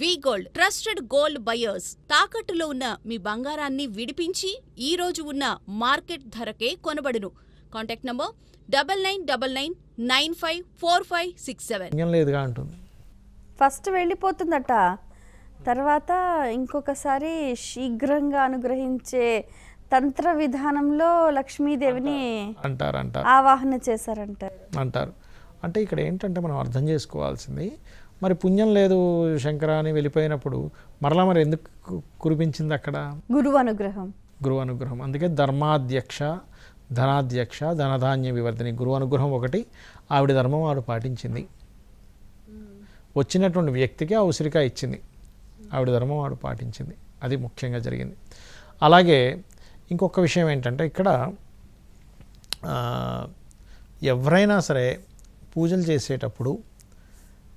We gold trusted gold buyers తాకట్టులో ఉన్న మీ బంగారాన్ని విడిపించి ఈ రోజు ఉన్న మార్కెట్ ధరకే కొనబడును. Contact number double nine double nine nine five four five six seven. లేదుగా ఫస్ట్ వెళ్ళిపోతుందట. తర్వాత ఇంకొకసారి శీఘ్రంగా అనుగ్రహించే తంత్ర విధానంలో లక్ష్మీదేవిని అంటారు అంటారు ఆవాహన చేశారంటారు అంటారు. అంటే ఇక్కడ ఏంటంటే మనం అర్థం చేసుకోవాల్సింది మరి పుణ్యం లేదు శంకర అని వెళ్ళిపోయినప్పుడు మరలా మరి ఎందుకు కురిపించింది అక్కడ? గురువు అనుగ్రహం. గురువు అనుగ్రహం. అందుకే ధర్మాధ్యక్ష ధనాధ్యక్ష ధనధాన్య వివర్ధని గురువు అనుగ్రహం ఒకటి ఆవిడ ధర్మం ఆవిడ పాటించింది. వచ్చినటువంటి వ్యక్తికి ఆ ఉసిరికాయ ఇచ్చింది. ఆవిడ ధర్మం ఆవిడ పాటించింది. అది ముఖ్యంగా జరిగింది. అలాగే ఇంకొక విషయం ఏంటంటే ఇక్కడ ఎవరైనా సరే పూజలు చేసేటప్పుడు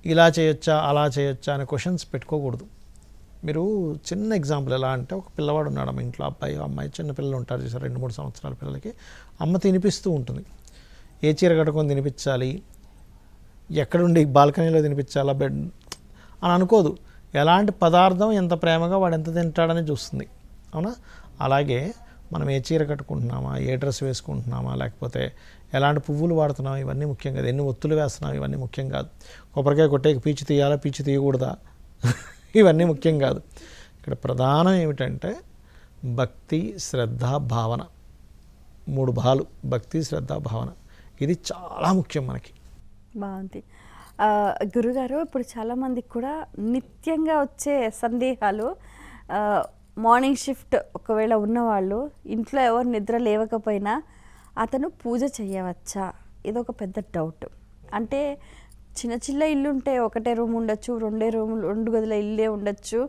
ఇలా చేయొచ్చా అలా చేయొచ్చా అనే క్వశ్చన్స్ పెట్టుకోకూడదు. మీరు చిన్న ఎగ్జాంపుల్ ఎలా అంటే ఒక పిల్లవాడు ఉన్నాడు మా ఇంట్లో అబ్బాయి అమ్మాయి చిన్న పిల్లలు ఉంటారు చూసారు రెండు మూడు సంవత్సరాల పిల్లలకి. అమ్మ తినిపిస్తూ ఉంటుంది. ఏ చీర కట్టుకొని తినిపించాలి? ఎక్కడుండి? బాల్కనీలో తినిపించాలా బెడ్ అని అనుకోదు. ఎలాంటి పదార్థం ఎంత ప్రేమగా వాడు ఎంత తింటాడని చూస్తుంది. అవునా? అలాగే మనం ఏ చీర కట్టుకుంటున్నామా ఏ డ్రెస్ వేసుకుంటున్నామా లేకపోతే ఎలాంటి పువ్వులు వాడుతున్నాం? ఇవన్నీ ముఖ్యం కాదు. ఎన్ని ఒత్తులు వేస్తున్నాం? ఇవన్నీ ముఖ్యం కాదు. కొబ్బరికాయ కొట్టేకి పీచు తీయాలా? పీచు తీయకూడదా? ఇవన్నీ ముఖ్యం కాదు. ఇక్కడ ప్రధానం ఏమిటంటే భక్తి శ్రద్ధ భావన. మూడు భాలు. భక్తి శ్రద్ధ భావన. ఇది చాలా ముఖ్యం మనకి. బాగుంది. గురుగారు ఇప్పుడు చాలామందికి కూడా నిత్యంగా వచ్చే సందేహాలు మార్నింగ్ షిఫ్ట్ ఒకవేళ ఉన్నవాళ్ళు ఇంట్లో ఎవరు నిద్ర లేవకపోయినా అతను పూజ చేయవచ్చా ఇది ఒక పెద్ద డౌట్ అంటే చిన్న చిన్న ఇల్లు ఉంటే ఒకటే రూమ్ ఉండొచ్చు రెండే రూమ్ రెండు గదుల ఇల్లే ఉండొచ్చు.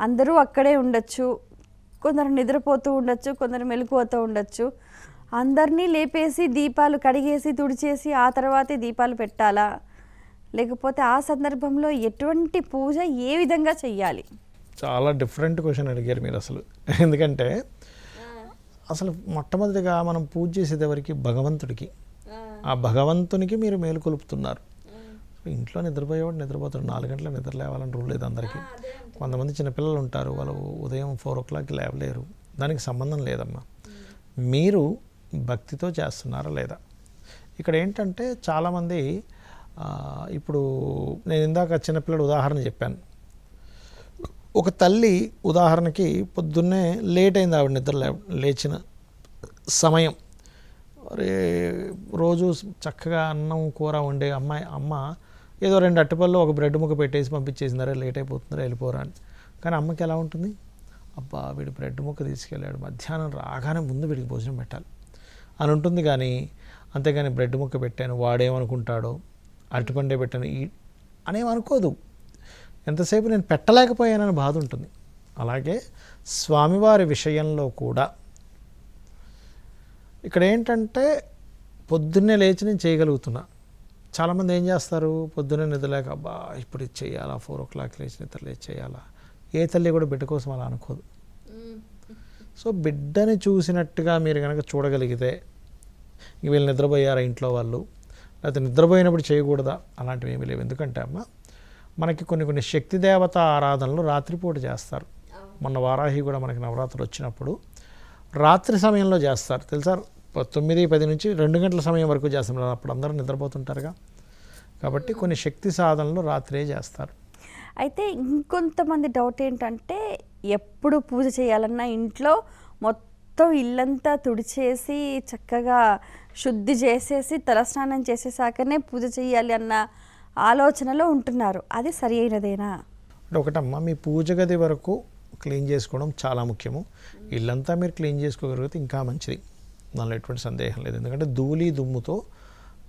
అందరూ అక్కడే ఉండొచ్చు. కొందరు నిద్రపోతూ ఉండొచ్చు కొందరు మెలకువతో ఉండొచ్చు. అందరినీ లేపేసి దీపాలు కడిగేసి తుడిచేసి ఆ తర్వాతే దీపాలు పెట్టాలా? లేకపోతే ఆ సందర్భంలో ఎటువంటి పూజ ఏ విధంగా చెయ్యాలి? చాలా డిఫరెంట్ క్వశ్చన్ అడిగారు మీరు అసలు. ఎందుకంటే అసలు మొట్టమొదటిగా మనం పూజ చేసేది ఎవరికి? భగవంతుడికి. ఆ. భగవంతునికి మీరు మేలు కొలుపుతున్నారు. ఇంట్లో నిద్రపోయేవాడు నిద్రపోతాడు. నాలుగు గంటల నిద్ర లేవాలని రూల్ లేదు అందరికీ. కొంతమంది చిన్నపిల్లలు ఉంటారు. వాళ్ళు ఉదయం ఫోర్ ఓ క్లాక్కి లేవలేరు. దానికి సంబంధం లేదమ్మా. మీరు భక్తితో చేస్తున్నారా లేదా? ఇక్కడ ఏంటంటే చాలామంది ఇప్పుడు నేను ఇందాక చిన్నపిల్లడు ఉదాహరణ చెప్పాను. ఒక తల్లి ఉదాహరణకి పొద్దున్నే లేట్ అయింది ఆవిడ నిద్ర లే లేచిన సమయం. అరే రోజు చక్కగా అన్నం కూర వండే అమ్మాయి అమ్మ ఏదో రెండు అట్టుపళ్ళు ఒక బ్రెడ్ ముక్క పెట్టేసి పంపించేసిందరే లేట్ అయిపోతుందరే వెళ్ళిపోరా అని. కానీ అమ్మకి ఎలా ఉంటుంది? అబ్బా వీడు బ్రెడ్ ముక్క తీసుకెళ్ళాడు. మధ్యాహ్నం రాగానే ముందు వీడికి భోజనం పెట్టాలి. అని ఉంటుంది కానీ అంతేగాని బ్రెడ్ ముక్క పెట్టాను వాడేమనుకుంటాడో అరటిపండే పెట్టాను ఈ అనేమనుకోదు. ఎంతసేపు నేను పెట్టలేకపోయానని బాధ ఉంటుంది. అలాగే స్వామివారి విషయంలో కూడా. ఇక్కడ ఏంటంటే పొద్దున్నే లేచి నేను చేయగలుగుతున్నా. చాలామంది ఏం చేస్తారు? పొద్దున్నే నిద్రలేక అబ్బా ఇప్పుడు ఇది చేయాలా? ఫోర్ ఓ క్లాక్ లేచి నిద్ర లేచి చేయాలా? ఏ తల్లి కూడా బిడ్డ కోసం అలా అనుకోదు. సో బిడ్డని చూసినట్టుగా మీరు కనుక చూడగలిగితే వీళ్ళు నిద్రపోయారా ఇంట్లో వాళ్ళు? లేకపోతే నిద్రపోయినప్పుడు చేయకూడదా? అలాంటివి ఏమీ లేవు. ఎందుకంటే అమ్మ మనకి కొన్ని కొన్ని శక్తి దేవత ఆరాధనలు రాత్రిపూట చేస్తారు. మొన్న వారాహి కూడా మనకి నవరాత్రులు వచ్చినప్పుడు రాత్రి సమయంలో చేస్తారు. తెలుసా? తొమ్మిది పది నుంచి రెండు గంటల సమయం వరకు చేస్తారు. అప్పుడు అందరూ నిద్రపోతుంటారుగా. కాబట్టి కొన్ని శక్తి సాధనలు రాత్రే చేస్తారు. అయితే ఇంకొంతమంది డౌట్ ఏంటంటే ఎప్పుడు పూజ చేయాలన్నా ఇంట్లో మొత్తం ఇల్లంతా తుడిచేసి చక్కగా శుద్ధి చేసేసి తలస్నానం చేసేసాకనే పూజ చేయాలి అన్న ఆలోచనలో ఉంటున్నారు. అది సరి అయినదేనా? అంటే ఒకటమ్మా మీ పూజ గది వరకు క్లీన్ చేసుకోవడం చాలా ముఖ్యము. ఇల్లంతా మీరు క్లీన్ చేసుకోగలిగితే ఇంకా మంచిది. దానిలో ఎటువంటి సందేహం లేదు. ఎందుకంటే ధూళి దుమ్ముతో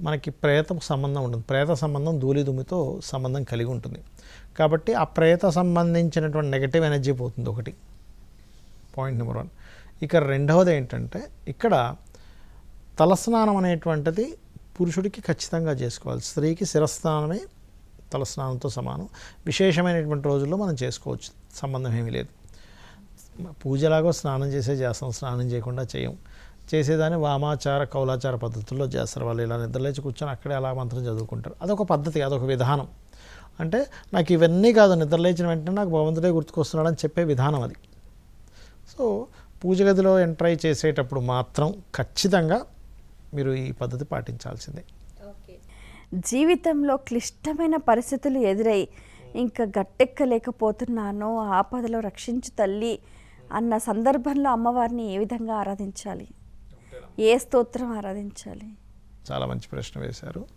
మనకి ప్రేత సంబంధం ఉంటుంది. ప్రేత సంబంధం ధూళి దుమ్ముతో సంబంధం కలిగి ఉంటుంది. కాబట్టి ఆ ప్రేత సంబంధించినటువంటి నెగటివ్ ఎనర్జీ పోతుంది ఒకటి. పాయింట్ నెంబర్ వన్ ఇక రెండవది ఏంటంటే ఇక్కడ తలస్నానం అనేటువంటిది పురుషుడికి ఖచ్చితంగా చేసుకోవాలి. స్త్రీకి శిరస్నానమే తలస్నానంతో సమానం. విశేషమైనటువంటి రోజుల్లో మనం చేసుకోవచ్చు. సంబంధం ఏమీ లేదు. పూజలాగో స్నానం చేసే చేస్తాం. స్నానం చేయకుండా చేయం. చేసేదాన్ని వామాచార కౌలాచార పద్ధతుల్లో చేస్తారు. వాళ్ళు ఇలా నిద్రలేచి కూర్చొని అక్కడే అలా మంత్రం చదువుకుంటారు. అదొక పద్ధతి అదొక విధానం. అంటే నాకు ఇవన్నీ కాదు. నిద్రలేచిన వెంటనే నాకు భగవంతుడే గుర్తుకొస్తున్నాడు అని చెప్పే విధానం అది. సో పూజ గదిలో ఎంటర్ చేసేటప్పుడు మాత్రం ఖచ్చితంగా మీరు ఈ పద్ధతి పాటించాల్సిందే. జీవితంలో క్లిష్టమైన పరిస్థితులు ఎదురై ఇంకా గట్టెక్కలేకపోతున్నాను ఆపదలో రక్షించు తల్లి అన్న సందర్భంలో అమ్మవారిని ఏ విధంగా ఆరాధించాలి? ఏ స్తోత్రం ఆరాధించాలి? చాలా మంచి ప్రశ్న వేశారు.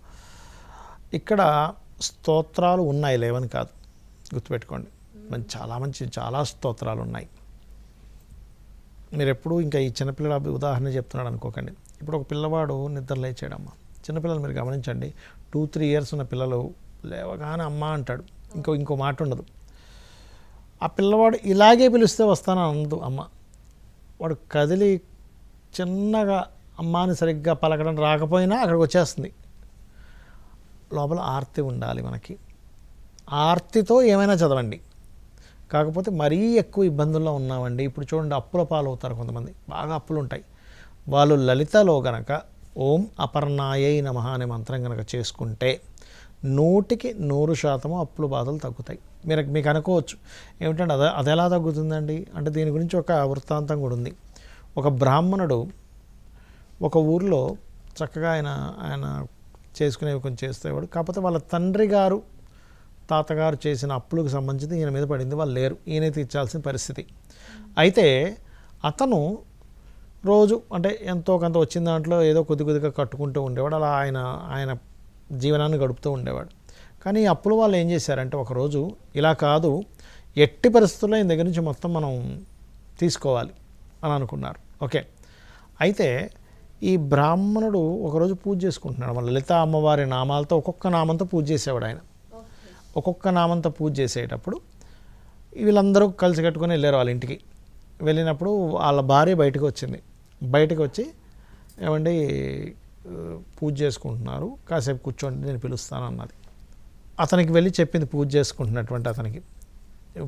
ఇక్కడ స్తోత్రాలు ఉన్నాయి లేవని కాదు. గుర్తుపెట్టుకోండి. మంచి చాలా మంచి చాలా స్తోత్రాలు ఉన్నాయి. మీరు ఎప్పుడు ఇంకా ఈ చిన్నపిల్లల ఉదాహరణ చెప్తున్నాడు అనుకోకండి. ఇప్పుడు ఒక పిల్లవాడు నిద్ర లేచాడమ్మా. చిన్నపిల్లలు మీరు గమనించండి. టూ త్రీ ఇయర్స్ ఉన్న పిల్లలు లేవగానే అమ్మ అంటాడు. ఇంకో ఇంకో మాట ఉండదు. ఆ పిల్లవాడు ఇలాగే పిలిస్తే వస్తాను అనదు అమ్మ. వాడు కదిలి చిన్నగా అమ్మాని సరిగ్గా పలకడం రాకపోయినా అక్కడికి వచ్చేస్తుంది. లోపల ఆర్తి ఉండాలి మనకి. ఆర్తితో ఏమైనా చదవండి. కాకపోతే మరీ ఎక్కువ ఇబ్బందుల్లో ఉన్నామండి. ఇప్పుడు చూడండి అప్పుల పాలు అవుతారు కొంతమంది. బాగా అప్పులు ఉంటాయి వాళ్ళు లలితలో గనక ఓం అపర్ణాయై నమ అనే మంత్రం గనక చేసుకుంటే నూటికి నూరు శాతము అప్పుల బాధలు తగ్గుతాయి. మీరు మీకు అనుకోవచ్చు. ఏమిటంటే అదే అది ఎలా తగ్గుతుందండి? అంటే దీని గురించి ఒక వృత్తాంతం కూడా ఉంది. ఒక బ్రాహ్మణుడు ఒక ఊర్లో చక్కగా ఆయన ఆయన చేసుకునేవి కొంచెం చేసేవాడు. కాకపోతే వాళ్ళ తండ్రి గారు తాతగారు చేసిన అప్పులకు సంబంధించి ఈయన మీద పడింది. వాళ్ళు లేరు. ఈయన తీర్చాల్సిన పరిస్థితి. అయితే అతను రోజు అంటే ఎంతో కొంత వచ్చిన దాంట్లో ఏదో కొద్ది కొద్దిగా కట్టుకుంటూ ఉండేవాడు. అలా ఆయన ఆయన జీవనాన్ని గడుపుతూ ఉండేవాడు. కానీ అప్పుల వాళ్ళు ఏం చేశారంటే ఒకరోజు ఇలా కాదు ఎట్టి పరిస్థితుల్లో ఈయన దగ్గర నుంచి మొత్తం మనం తీసుకోవాలి అని అనుకున్నారు. ఓకే. అయితే ఈ బ్రాహ్మణుడు ఒకరోజు పూజ చేసుకుంటున్నాడు. మన లలిత అమ్మవారి నామాలతో ఒక్కొక్క నామంతో పూజ చేసేవాడు ఆయన. ఒక్కొక్క నామంతో పూజ చేసేటప్పుడు వీళ్ళందరూ కలిసి కట్టుకొని వెళ్ళారు వాళ్ళ ఇంటికి. వెళ్ళినప్పుడు వాళ్ళ భార్య బయటకు వచ్చింది. బయటకు వచ్చి ఏమండి పూజ చేసుకుంటున్నారు కాసేపు కూర్చోండి నేను పిలుస్తాను అన్నది అతనికి వెళ్ళి చెప్పింది పూజ చేసుకుంటున్నటువంటి అతనికి.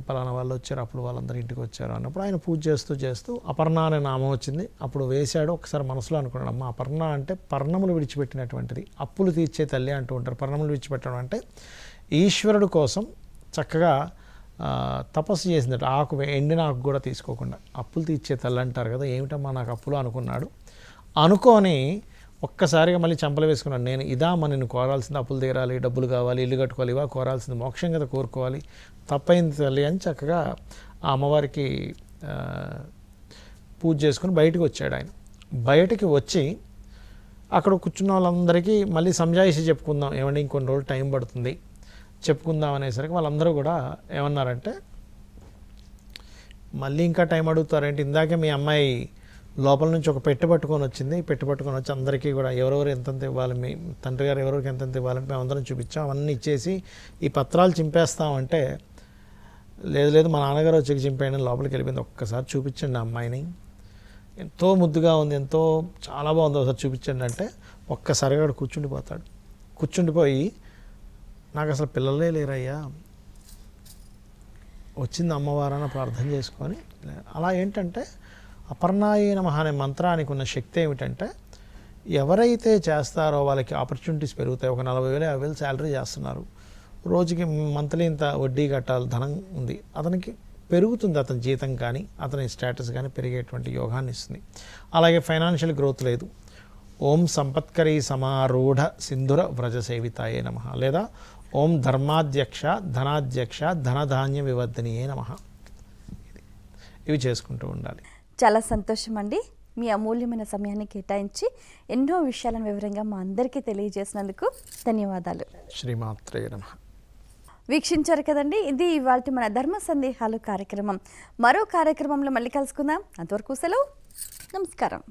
పలానా వాళ్ళు వచ్చారు అప్పుడు వాళ్ళందరూ ఇంటికి వచ్చారు అన్నప్పుడు ఆయన పూజ చేస్తూ చేస్తూ అపర్ణ అనే నామం వచ్చింది. అప్పుడు వేశాడు ఒకసారి మనసులో అనుకున్నాడు అమ్మ అపర్ణ అంటే పర్ణములు విడిచిపెట్టినటువంటిది అప్పులు తీర్చే తల్లి అంటూ ఉంటారు. పర్ణములు విడిచిపెట్టడం అంటే ఈశ్వరుడు కోసం చక్కగా తపస్సు చేసిందట ఆకు ఎండిన ఆకు కూడా తీసుకోకుండా. అప్పులు తీర్చే తల్లి అంటారు కదా ఏమిటమ్మా నాకు అప్పులు అనుకున్నాడు. అనుకొని ఒక్కసారిగా మళ్ళీ చంపలు వేసుకున్నాడు. నేను ఇదా మన నేను కోరాల్సింది అప్పులు తీరాలి డబ్బులు కావాలి ఇల్లు కట్టుకోవాలి ఇవా కోరాల్సింది మోక్షం కదా కోరుకోవాలి. తప్పైంది తల్లి అని చక్కగా ఆ అమ్మవారికి పూజ చేసుకుని బయటకు వచ్చాడు ఆయన. బయటికి వచ్చి అక్కడ కూర్చున్న వాళ్ళందరికీ మళ్ళీ సంజాయిషి చెప్పుకుందాం. ఏమంటే ఇంకొన్ని రోజులు టైం పడుతుంది. చెప్పుకుందాం అనేసరికి వాళ్ళందరూ కూడా ఏమన్నారంటే మళ్ళీ ఇంకా టైం అడుగుతారేంటి? ఇందాకే మీ అమ్మాయి లోపల నుంచి ఒక పెట్టుబట్టుకొని వచ్చింది. పెట్టుబట్టుకొని వచ్చి అందరికీ కూడా ఎవరెవరు ఎంతెంత ఇవ్వాలి మీ తండ్రి గారు ఎవరెవరికి ఎంతెంత ఇవ్వాలని మేము అందరం చూపించాం. అవన్నీ ఇచ్చేసి ఈ పత్రాలు చింపేస్తామంటే లేదు లేదు మా నాన్నగారు వచ్చి చింపేయండి లోపలికి వెళ్ళిపోయింది. ఒక్కసారి చూపించండి ఆ అమ్మాయిని. ఎంతో ముద్దుగా ఉంది ఎంతో చాలా బాగుంది. ఒకసారి చూపించండి అంటే ఒక్కసారిగా అక్కడ కూర్చుండిపోతాడు. కూర్చుండిపోయి నాకు అసలు పిల్లలే లేరయ్యా. వచ్చింది అమ్మవారని ప్రార్థన చేసుకొని అలా ఏంటంటే అపర్ణాయి నమః అనే మంత్రానికి ఉన్న శక్తి ఏమిటంటే ఎవరైతే చేస్తారో వాళ్ళకి ఆపర్చునిటీస్ పెరుగుతాయి. ఒక నలభై వేలు యాభై వేలు శాలరీ చేస్తున్నారు. రోజుకి మంత్లీ ఇంత వడ్డీ కట్టాలి ధనం ఉంది. అతనికి పెరుగుతుంది అతని జీతం కానీ అతని స్టేటస్ కానీ పెరిగేటువంటి యోగాన్ని ఇస్తుంది. అలాగే ఫైనాన్షియల్ గ్రోత్ లేదు. ఓం సంపత్కరీ సమారూఢ సింధుర వ్రజ సేవితాయే నమ. లేదా ఓం ధర్మాధ్యక్ష ధనాధ్యక్ష ధనధాన్య వివర్ధనియే నమ. ఇవి చేసుకుంటూ ఉండాలి. చాలా సంతోషం అండి మీ అమూల్యమైన సమయాన్ని కేటాయించి ఎన్నో విషయాలను వివరంగా మా అందరికీ తెలియజేసినందుకు ధన్యవాదాలు. శ్రీమాత్రే నమ. వీక్షించారు కదండి ఇది ఇవాళ మన ధర్మ సందేహాలు కార్యక్రమం. మరో కార్యక్రమంలో మళ్ళీ కలుసుకుందాం. అంతవరకు సెలవు. నమస్కారం.